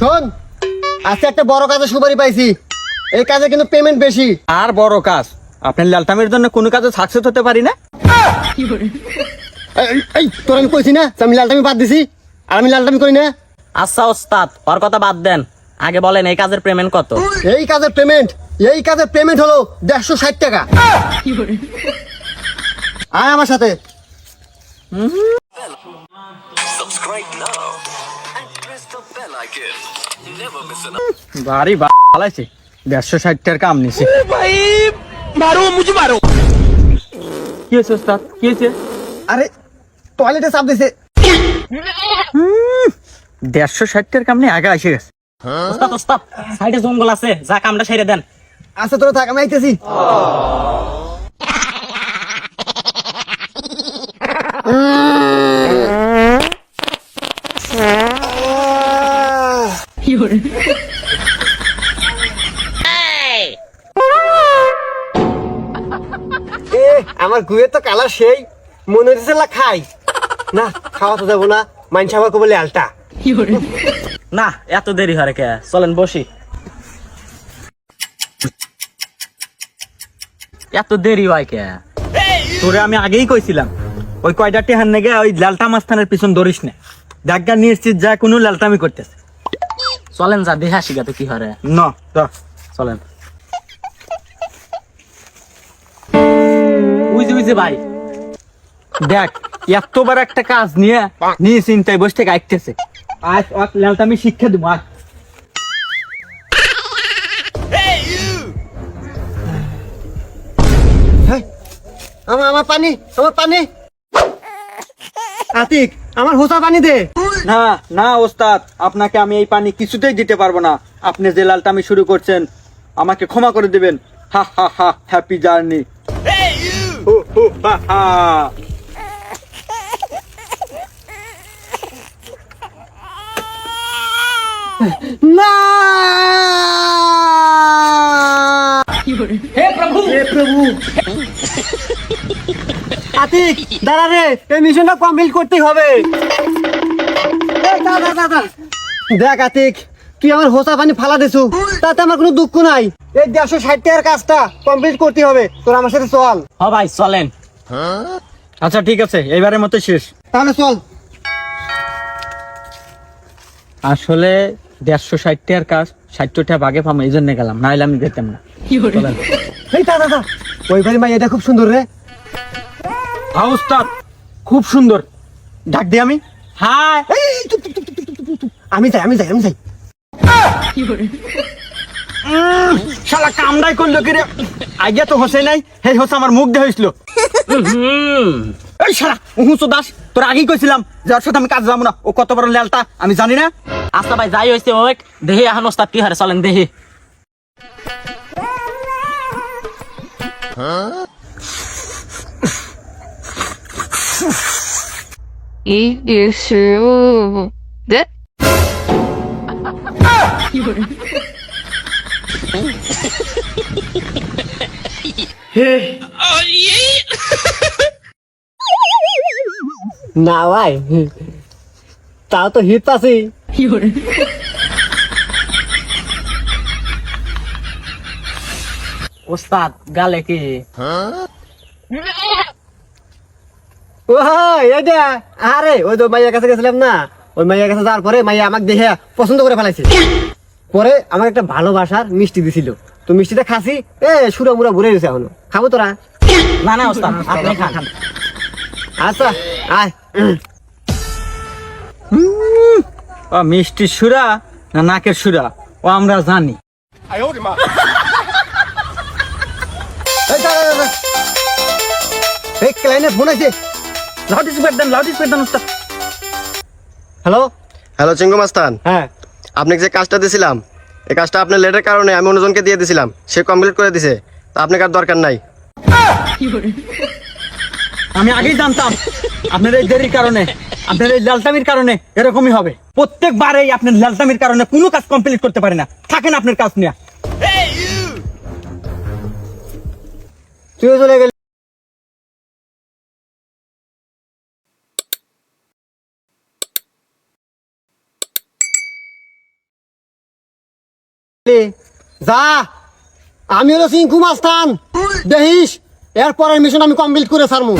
শোন আজকে একটা বড় কাজে সুপারি পাইছি। এই কাজে কিন্তু পেমেন্ট বেশি। আর বড় কাজ? আপনার লালটামের জন্য কোনো কাজে সাকসেস হতে পারি না? এই, এই তোর আমি কইছি না যে আমি লালটামি বাদ দিছি আর আমি লালটামি করি না। আচ্ছা ওস্তাদ ওর কথা বাদ দেন। আগে বলেন এই কাজের পেমেন্ট কত? এই কাজের পেমেন্ট এই কাজের পেমেন্ট হলো দেড়শো ষাট টাকা। আয় আমার সাথে। Subscribe now and press the bell icon. Never miss an বাড়ি ভালাইছে দেড়শো ষাট টাকার কাম নিছি। কি হয়েছে ওস্তাদ? কি হয়েছে? আরে টয়লেটে চাপ দিছে। দেড়শো ষাট টাকার কাম নিয়ে আগে এসে গেছে। ওস্তাদ ওস্তাদ সাইডে জঙ্গল আছে যা কামটা সেরে দেন। আচ্ছা তোরা থাক আমি আইতেছি। এ আমার গুয়ের তো কালার সেই। মনে হচ্ছে খাই। না খাওয়া তো যাব না। মাইন সাবার বলে আলটা। না এত দেরি হয় কে? চলেন বসি। এত দেরি হয় কে? তোরে আমি আগেই কইছিলাম। ওই কয়টা টেহার নেগে ওই লালটা মাস্তানের পিছন ধরিস না। জাগা নিশ্চিত যা কোনো লালটামি করতেছে। চলেন যা দেখে গা তো কি হরে ন চলেন। বুঝি বুঝি ভাই। দেখ এতবার একটা কাজ নিয়ে নিয়ে চিন্তায় বসে থেকে আইতেছে। আজ ওর লালটামি শিক্ষা দেবো আজ আমার আমার পানি আমার পানি। আতিক আমার হোসা পানি দে। না না ওস্তাদ আপনাকে আমি এই পানি কিছুতেই দিতে পারব না। আপনি যে লালটামি শুরু করছেন আমাকে ক্ষমা করে দিবেন। হা হা হা হ্যাপি জার্নি। না! হে প্রভু! হে প্রভু! আতিক দাঁড়া রে এই মিশনটা কমপ্লিট করতে হবে। দেখ আতিক তুই আমার হোসা পানি ফালা দিছু তাতে আমার কোনো দুঃখ নাই। এই দেড়শো ষাট টাকার কাজটা কমপ্লিট করতে হবে তোর আমার সাথে চল। হ ভাই চলেন। আচ্ছা ঠিক আছে এইবারের মতো শেষ। তাহলে চল। আসলে দেড়শো ষাট টাকার কাজ ষাট টাকা বাগে পাবো এই জন্য গেলাম নাহলে আমি যেতাম না। এই দাদা দাদা ওই বাড়ি মাই এটা খুব সুন্দর রে। হ্যাঁ ওস্তাদ খুব সুন্দর। ডাক দি আমি। আমি যাই আমি যাই আমি যাই। শালা কামড়াই করল কি রে? আগে তো হোসে নাই হোসে আমার মুখ হয়েছিল এই শালা হুঁচো দাস তোর আগেই কইছিলাম যে ওর সাথে আমি কাজ যাব না। ও কত বড় লেলটা আমি জানি না। আচ্ছা ভাই যাই হয়েছে দেহি এখন ওস্তাদ কি হারে চলেন দেহি। 이기수 네? 예. 아 예. 나 와이. তাও তো হিট আছি ওস্তাদ গালে কি ও এটা আরে ওই তো মাইয়ার কাছে গেছিলাম না ওই মাইয়ার কাছে যাওয়ার পরে মাইয়া আমাকে দেখে পছন্দ করে ফেলাইছে। পরে আমাকে একটা ভালোবাসার মিষ্টি দিছিল। তো মিষ্টিটা খাসি এ সুরা মুরা ঘুরে গেছে এখনও। খাব তোরা? না না ওস্তাদ আপনি খান। আচ্ছা আয়। ও মিষ্টি সুরা না নাকের সুরা? ও আমরা জানি। এই ক্লাইনে ফোন আছে লাউড স্পিকার দেন লাউড স্পিকার দেন ওস্তাদ হ্যালো হ্যালো চিঙ্গু মাস্তান হ্যাঁ। আপনাকে যে কাজটা দিয়েছিলাম এই কাজটা আপনার লেটের কারণে আমি অন্যজনকে দিয়ে দিয়েছিলাম সে কমপ্লিট করে দিছে তা আপনাকে আর দরকার নাই। আমি আগেই জানতাম আপনার এই দেরির কারণে আপনার এই লালটামির কারণে এরকমই হবে। প্রত্যেকবারেই আপনার লালটামির কারণে কোনো কাজ কমপ্লিট করতে পারে না। থাকেন আপনার কাজ নিয়ে। তুইও চলে গেলি। যা। আমি হলো সিংকু মাস্তান দেখিস এরপরের মিশন আমি কমপ্লিট করে সারমু